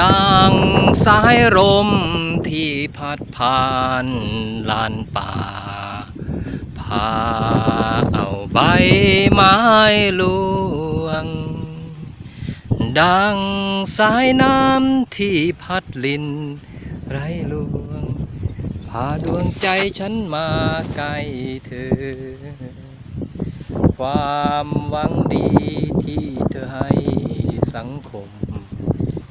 ดังสายลมที่พัดผ่านลานป่า พาเอาใบไม้ลวง ดังสายน้ำที่พัดลินไรลวง พาดวงใจฉันมาใกล้เธอ ความหวังดีที่เธอให้สังคม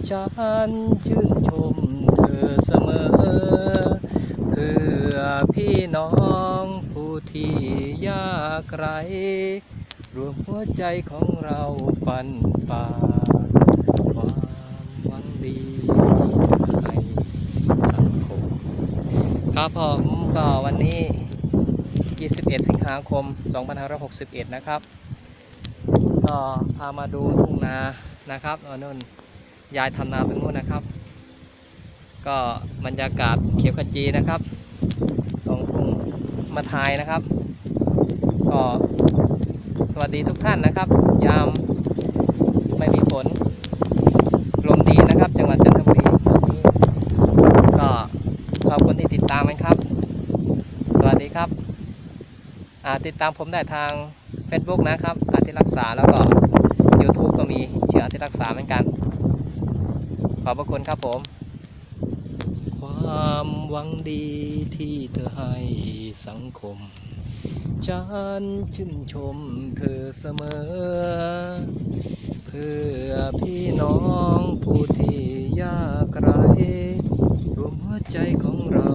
ฉันชื่นชมเธอเสมอ เพื่อพี่น้องผู้ที่ยากไรรวมหัวใจของเราฟันฝ่าความหวังดีให้สังคม ครับผมก็วันนี้ 21 สิงหาคม 2561 นะครับ ก็พามาดูทุ่งนานะครับอนู่น ยายทำนาตรงนู้นนะครับ ก็บรรยากาศเขียวขจีนะครับตรงทุ่งมาทายนะครับ ก็สวัสดีทุกท่านนะครับ ยามไม่มีฝนลมดีนะครับ จังหวัดจันทบุรีนนี้ก็ขอบคุณที่ติดตามนะครับ สวัสดีครับติดตามผมได้ทาง Facebook นะครับอาทิรักษาแล้วก็ YouTube ก็มีเชื่ออาทิรักษาเหมือนกัน ขอบพระคุณครับผม ความหวังดีที่เธอให้สังคม ฉันชื่นชมเธอเสมอ เพื่อพี่น้องผู้ที่ยากไร้รวมหัวใจของเราฝันฝ่า